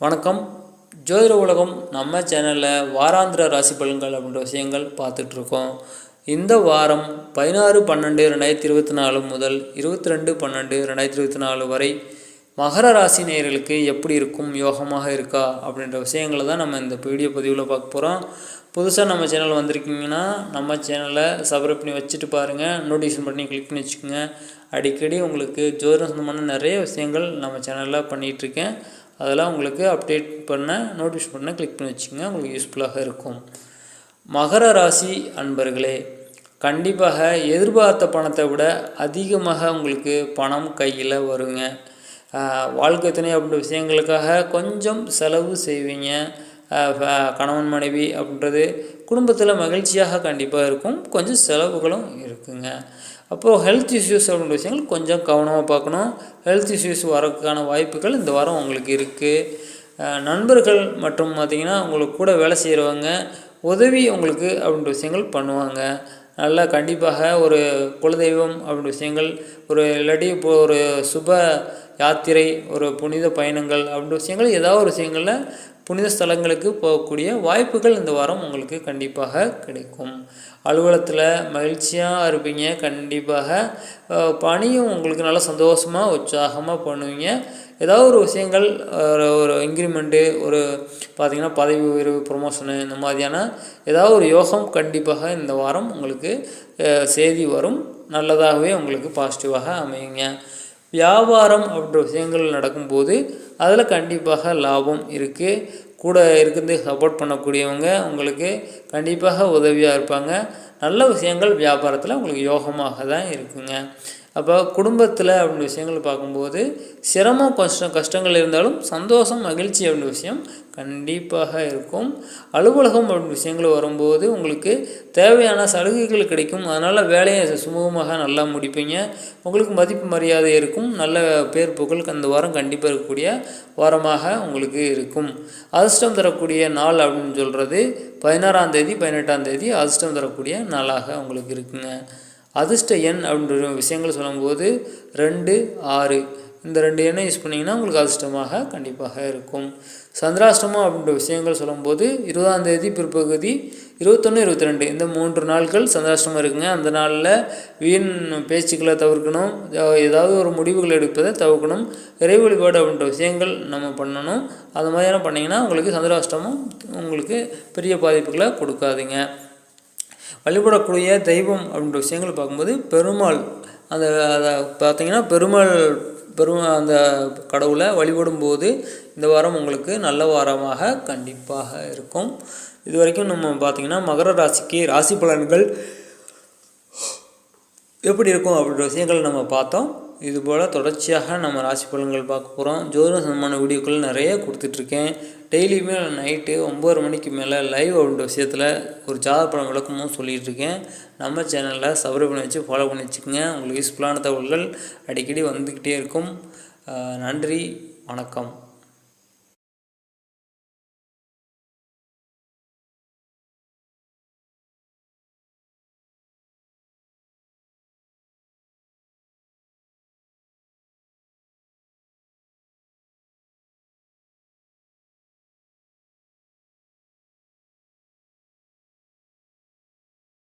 வணக்கம். ஜோதிட உலகம் நம்ம சேனலில் வாராந்திர ராசி பலன்கள் அப்படின்ற விஷயங்கள் பார்த்துட்ருக்கோம். இந்த வாரம் பதினாறு பன்னெண்டு ரெண்டாயிரத்தி இருபத்தி நாலு முதல் இருபத்தி ரெண்டு பன்னெண்டு ரெண்டாயிரத்தி இருபத்தி நாலு வரை மகர ராசி நேயர்களுக்கு எப்படி இருக்கும் யோகமாக இருக்கா அப்படின்ற விஷயங்களை தான் நம்ம இந்த வீடியோ பதிவில் பார்க்க போகிறோம் புதுசாக நம்ம சேனல் வந்திருக்கீங்கன்னா நம்ம சேனலை சப்ஸ்கிரைப் பண்ணி வச்சுட்டு பாருங்கள் நோட்டிஃபிகேஷன் பண்ணி கிளிக் பண்ணி வச்சுக்கோங்க. அடிக்கடி உங்களுக்கு ஜோதிடம் சொந்தமான நிறைய விஷயங்கள் நம்ம சேனலில் பண்ணிகிட்ருக்கேன் அதெல்லாம் உங்களுக்கு அப்டேட் பண்ண நோட்டிஃபிகேஷன் பண்ண கிளிக் பண்ணி வச்சுங்க உங்களுக்கு யூஸ்ஃபுல்லாக இருக்கும். மகர ராசி அன்பர்களே கண்டிப்பாக எதிர்பார்த்த பணத்தை விட அதிகமாக உங்களுக்கு பணம் கையில் வருங்க. வாழ்க்கை துணை அப்படின்ற விஷயங்களுக்காக கொஞ்சம் செலவு செய்வீங்க. கணவன் மனைவி அப்படின்றது குடும்பத்தில் மகிழ்ச்சியாக கண்டிப்பாக இருக்கும். கொஞ்சம் செலவுகளும் இருக்குங்க. அப்போது ஹெல்த் இஷ்யூஸ் அப்படின்ற விஷயங்கள் கொஞ்சம் கவனமாக பார்க்கணும். ஹெல்த் இஷ்யூஸ் வரதுக்கான வாய்ப்புகள் இந்த வாரம் உங்களுக்கு இருக்குது நண்பர்கள் மற்றும் பார்த்திங்கன்னா உங்களுக்கு கூட வேலை செய்கிறவங்க உதவி உங்களுக்கு அப்படின்ற விஷயங்கள் பண்ணுவாங்க. நல்லா கண்டிப்பாக ஒரு குலதெய்வம் அப்படின்ற விஷயங்கள் ஒரு இல்லாட்டி இப்போ ஒரு சுப யாத்திரை ஒரு புனித பயணங்கள் அப்படின்ற விஷயங்கள் ஏதாவது ஒரு விஷயங்களில் புனித ஸ்தலங்களுக்கு போகக்கூடிய வாய்ப்புகள் இந்த வாரம் உங்களுக்கு கண்டிப்பாக கிடைக்கும். அலுவலகத்தில் மகிழ்ச்சியாக இருப்பீங்க கண்டிப்பாக பணியும் உங்களுக்கு நல்லா சந்தோஷமாக உற்சாகமாக பண்ணுவீங்க. ஏதாவது ஒரு விஷயங்கள் ஒரு ஒரு இன்க்ரிமெண்ட்டு ஒரு பார்த்திங்கன்னா பதவி உயர்வு ப்ரொமோஷனு இந்த மாதிரியான ஏதாவது ஒரு யோகம் கண்டிப்பாக இந்த வாரம் உங்களுக்கு செய்தி வரும். நல்லதாகவே உங்களுக்கு பாசிட்டிவாக அமையுங்க. வியாபாரம் அப்படின்ற விஷயங்கள் நடக்கும்போது அதில் கண்டிப்பாக லாபம் இருக்குது கூட இருந்து சப்போர்ட் பண்ணக்கூடியவங்க உங்களுக்கு கண்டிப்பாக உதவியாக இருப்பாங்க. நல்ல விஷயங்கள் வியாபாரத்தில் உங்களுக்கு யோகமாக தான் இருக்குங்க. அப்போ குடும்பத்தில் அப்படின்ற விஷயங்கள் பார்க்கும்போது சிரமம் கஷ்டம் கஷ்டங்கள் இருந்தாலும் சந்தோஷம் மகிழ்ச்சி அப்படின்ற விஷயம் கண்டிப்பாக இருக்கும். அலுவலகம் அப்படின்ற விஷயங்கள் வரும்போது உங்களுக்கு தேவையான சலுகைகள் கிடைக்கும். அதனால் வேலையை சுமூகமாக நல்லா முடிப்பீங்க. உங்களுக்கு மதிப்பு மரியாதை இருக்கும். நல்ல பேர் புகழ் அந்த வாரம் கண்டிப்பாக இருக்கக்கூடிய வாரமாக உங்களுக்கு இருக்கும். அதிர்ஷ்டம் தரக்கூடிய நாள் அப்படின்னு சொல்கிறது பதினாறாம் தேதி பதினெட்டாம் தேதி அதிர்ஷ்டம் தரக்கூடிய நாளாக உங்களுக்கு இருக்குங்க. அதிர்ஷ்ட எண் அப்படின்ற விஷயங்கள் சொல்லும்போது ரெண்டு ஆறு. இந்த ரெண்டு எண்ணை யூஸ் பண்ணிங்கன்னா உங்களுக்கு அதிர்ஷ்டமாக கண்டிப்பாக இருக்கும். சந்திராஷ்டமம் அப்படின்ற விஷயங்கள் சொல்லும்போது இருபதாம் தேதி பிற்பகுதி இருபத்தொன்று இருபத்தி ரெண்டு இந்த மூன்று நாட்கள் சந்திராஷ்டமம் இருக்குங்க. அந்த நாளில் வீண் பேச்சுக்களை தவிர்க்கணும். ஏதாவது ஒரு முடிவுகள் எடுப்பதை தவிர்க்கணும். இறை வழிபாடு அப்படின்ற விஷயங்கள் நம்ம பண்ணணும். அது மாதிரியான பண்ணிங்கன்னா உங்களுக்கு சந்திராஷ்டமம் உங்களுக்கு பெரிய பாதிப்புகளை கொடுக்காதுங்க. வழிபடக்கூடிய தெய்வம் அப்படின்ற விஷயங்கள் பார்க்கும்போது பெருமாள் அந்த அதை பார்த்தீங்கன்னா பெருமாள் பெரும் அந்த கடவுளை வழிபடும் போது இந்த வாரம் உங்களுக்கு நல்ல வாரமாக கண்டிப்பாக இருக்கும். இது வரைக்கும் நம்ம பார்த்தீங்கன்னா மகர ராசிக்கு ராசி பலன்கள் எப்படி இருக்கும் அப்படின்ற விஷயங்கள் நம்ம பார்த்தோம். இதுபோல் தொடர்ச்சியாக நம்ம ராசி பலன்கள் பார்க்க போகிறோம் ஜோதிட சம்பந்தமான வீடியோக்கள் நிறைய கொடுத்துட்ருக்கேன். டெய்லியுமே நைட்டு ஒம்பது மணிக்கு மேலே லைவ் அப்படின்ற விஷயத்தில் ஒரு ஜாத படம் விளக்கமும் சொல்லிகிட்ருக்கேன் நம்ம சேனலில் சப்ஸ்கிரைப் பண்ணி வச்சு ஃபாலோ பண்ணி வச்சுக்கோங்க. உங்களுக்கு யூஸ்ஃபுல்லான தகவல்கள் அடிக்கடி வந்துக்கிட்டே இருக்கும். நன்றி. வணக்கம்.